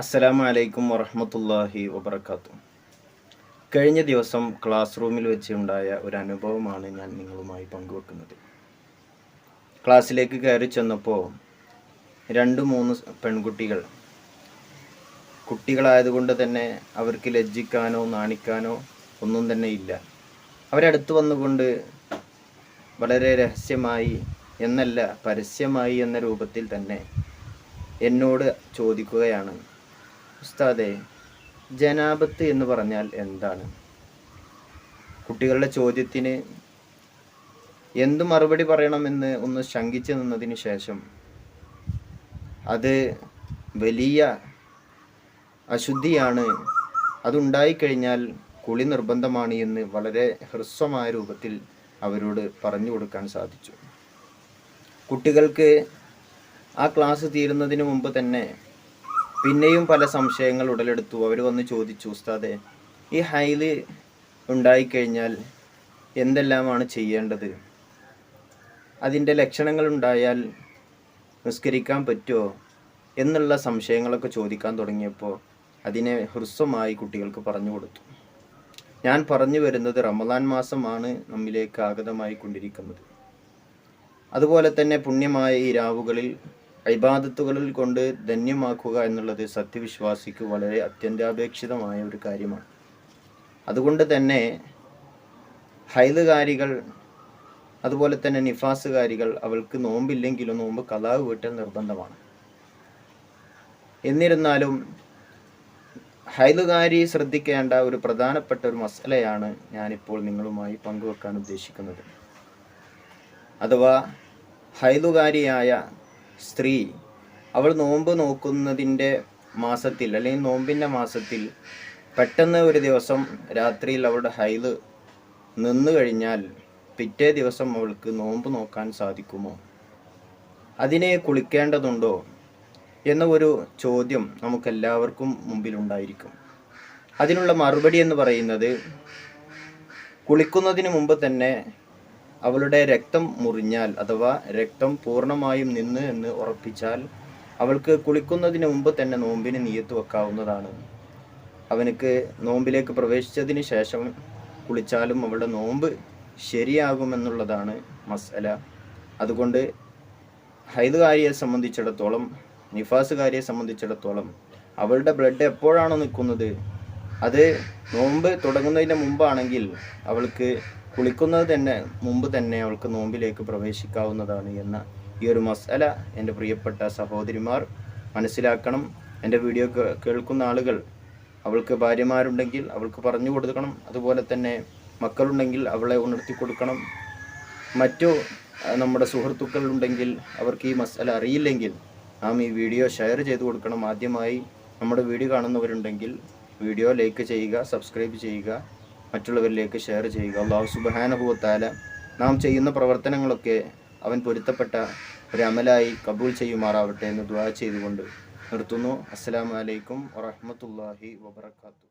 അസ്സലാമു അലൈക്കും വറഹമത്തല്ലാഹി വബർക്കാത്തു കഴിഞ്ഞ ദിവസം ക്ലാസ് റൂമിൽ വെച്ചുണ്ടായ ഒരു അനുഭവമാണ് ഞാൻ നിങ്ങളുമായി പങ്കുവെക്കുന്നത്. ക്ലാസ്സിലേക്ക് കയറി ചെന്നപ്പോൾ രണ്ട് മൂന്ന് പെൺകുട്ടികൾ കുട്ടികളായതുകൊണ്ട് തന്നെ അവർക്ക് ലജ്ജിക്കാനോ നാണിക്കാനോ ഒന്നും തന്നെ ഇല്ല. അവരടുത്ത് വന്നുകൊണ്ട് വളരെ രഹസ്യമായി എന്നല്ല പരസ്യമായി എന്ന രൂപത്തിൽ തന്നെ എന്നോട് ചോദിക്കുകയാണ്. ഉസ്താദെ ജനാപത്ത് എന്ന് പറഞ്ഞാൽ എന്താണ്? കുട്ടികളുടെ ചോദ്യത്തിന് എന്ത് മറുപടി പറയണമെന്ന് ഒന്ന് ശങ്കിച്ചു നിന്നതിന് ശേഷം അത് വലിയ അശുദ്ധിയാണ്. അതുണ്ടായിക്കഴിഞ്ഞാൽ കുളി നിർബന്ധമാണ് എന്ന് വളരെ ഹ്രസ്വമായ രൂപത്തിൽ അവരോട് പറഞ്ഞു കൊടുക്കാൻ സാധിച്ചു. കുട്ടികൾക്ക് ആ ക്ലാസ് തീരുന്നതിന് മുമ്പ് തന്നെ പിന്നെയും പല സംശയങ്ങൾ ഉടലെടുത്തു. അവർ വന്ന് ചോദിച്ചു ഉസ്താദെ ഈ ഹൈൽ ഉണ്ടായിക്കഴിഞ്ഞാൽ എന്തെല്ലാമാണ് ചെയ്യേണ്ടത്? അതിന്റെ ലക്ഷണങ്ങൾ ഉണ്ടായാൽ നിസ്കരിക്കാൻ പറ്റുമോ? എന്നുള്ള സംശയങ്ങളൊക്കെ ചോദിക്കാൻ തുടങ്ങിയപ്പോൾ അതിനെ ഹ്രസ്വമായി കുട്ടികൾക്ക് പറഞ്ഞു കൊടുത്തു. ഞാൻ പറഞ്ഞു വരുന്നത് റമദാൻ മാസമാണ് നമ്മിലേക്ക് ആഗതമായി കൊണ്ടിരിക്കുന്നത് അതുപോലെ തന്നെ പുണ്യമായ ഈ രാവുകളിൽ ഇബാദത്തുകളിൽ കൊണ്ട് ധന്യമാക്കുക എന്നുള്ളത് സത്യവിശ്വാസിക്ക് വളരെ അത്യന്താപേക്ഷിതമായ ഒരു കാര്യമാണ്. അതുകൊണ്ട് തന്നെ ഹൈലുകാരികൾ അതുപോലെ തന്നെ നിഫാസുകാരികൾ അവൾക്ക് നോമ്പില്ലെങ്കിലും നോമ്പ് കലാവ് വീട്ടൽ നിർബന്ധമാണ്. എന്നിരുന്നാലും ഹൈലുകാരി ശ്രദ്ധിക്കേണ്ട ഒരു പ്രധാനപ്പെട്ട ഒരു മസലയാണ് ഞാനിപ്പോൾ നിങ്ങളുമായി പങ്കുവെക്കാൻ ഉദ്ദേശിക്കുന്നത്. അഥവാ ഹൈലുകാരിയായ സ്ത്രീ. അവൾ നോമ്പ് നോക്കുന്നതിന്റെ മാസത്തിൽ അല്ലെങ്കിൽ നോമ്പിന്റെ മാസത്തിൽ പെട്ടെന്ന് ഒരു ദിവസം രാത്രിയിൽ അവളുടെ ഹൈദ് നിന്നു കഴിഞ്ഞാൽ പിറ്റേ ദിവസം അവൾക്ക് നോമ്പ് നോക്കാൻ സാധിക്കുമോ? അതിനെ കുളിക്കേണ്ടതുണ്ടോ? എന്ന ഒരു ചോദ്യം നമുക്കെല്ലാവർക്കും മുമ്പിലുണ്ടായിരിക്കും. അതിനുള്ള മറുപടി എന്ന് പറയുന്നത് കുളിക്കുന്നതിന് മുമ്പ് തന്നെ അവളുടെ രക്തം മുറിഞ്ഞാൽ അഥവാ രക്തം പൂർണമായും നിന്ന് എന്ന് ഉറപ്പിച്ചാൽ അവൾക്ക് കുളിക്കുന്നതിന് മുമ്പ് തന്നെ നോമ്പിന് നീയത്ത് വെക്കാവുന്നതാണ്. അവനക്ക് നോമ്പിലേക്ക് പ്രവേശിച്ചതിന് ശേഷം കുളിച്ചാലും അവളുടെ നോമ്പ് ശരിയാകുമെന്നുള്ളതാണ് മസല അതുകൊണ്ട് ഹൈദുകാരിയെ സംബന്ധിച്ചിടത്തോളം നിഫാസുകാരിയെ സംബന്ധിച്ചിടത്തോളം അവളുടെ ബ്ലഡ് എപ്പോഴാണോ നിൽക്കുന്നത് അത് നോമ്പ് തുടങ്ങുന്നതിന് മുമ്പാണെങ്കിൽ അവൾക്ക് കുളിക്കുന്നത് തന്നെ മുമ്പ് തന്നെ അവൾക്ക് നോമ്പിലേക്ക് പ്രവേശിക്കാവുന്നതാണ് എന്ന ഈ ഒരു മസാല എന്റെ പ്രിയപ്പെട്ട സഹോദരിമാർ മനസ്സിലാക്കണം. എന്റെ വീഡിയോ കേൾക്കുന്ന ആളുകൾ അവൾക്ക് ഭാര്യമാരുണ്ടെങ്കിൽ അവൾക്ക് പറഞ്ഞു കൊടുക്കണം. അതുപോലെ തന്നെ മക്കളുണ്ടെങ്കിൽ അവളെ ഉണർത്തി കൊടുക്കണം. മറ്റു നമ്മുടെ സുഹൃത്തുക്കളുണ്ടെങ്കിൽ അവർക്ക് ഈ മസാല അറിയില്ലെങ്കിൽ നാം ഈ വീഡിയോ ഷെയർ ചെയ്ത് കൊടുക്കണം. ആദ്യമായി നമ്മുടെ വീഡിയോ കാണുന്നവരുണ്ടെങ്കിൽ വീഡിയോ ലൈക്ക് ചെയ്യുക സബ്സ്ക്രൈബ് ചെയ്യുക. മറ്റുള്ളവരിലേക്ക് ഷെയർ ചെയ്യുക. അള്ളാഹു സുബഹാനുഭവത്താല നാം ചെയ്യുന്ന പ്രവർത്തനങ്ങളൊക്കെ അവൻ പൊരുത്തപ്പെട്ട ഒരു അമലായി കബൂൽ ചെയ്യുമാറാവട്ടെ എന്ന് ദ്വാ ചെയ്തുകൊണ്ട് നിർത്തുന്നു. അസ്സലാമലൈക്കും വറഹമത്തല്ലാഹി വബർക്കാത്തു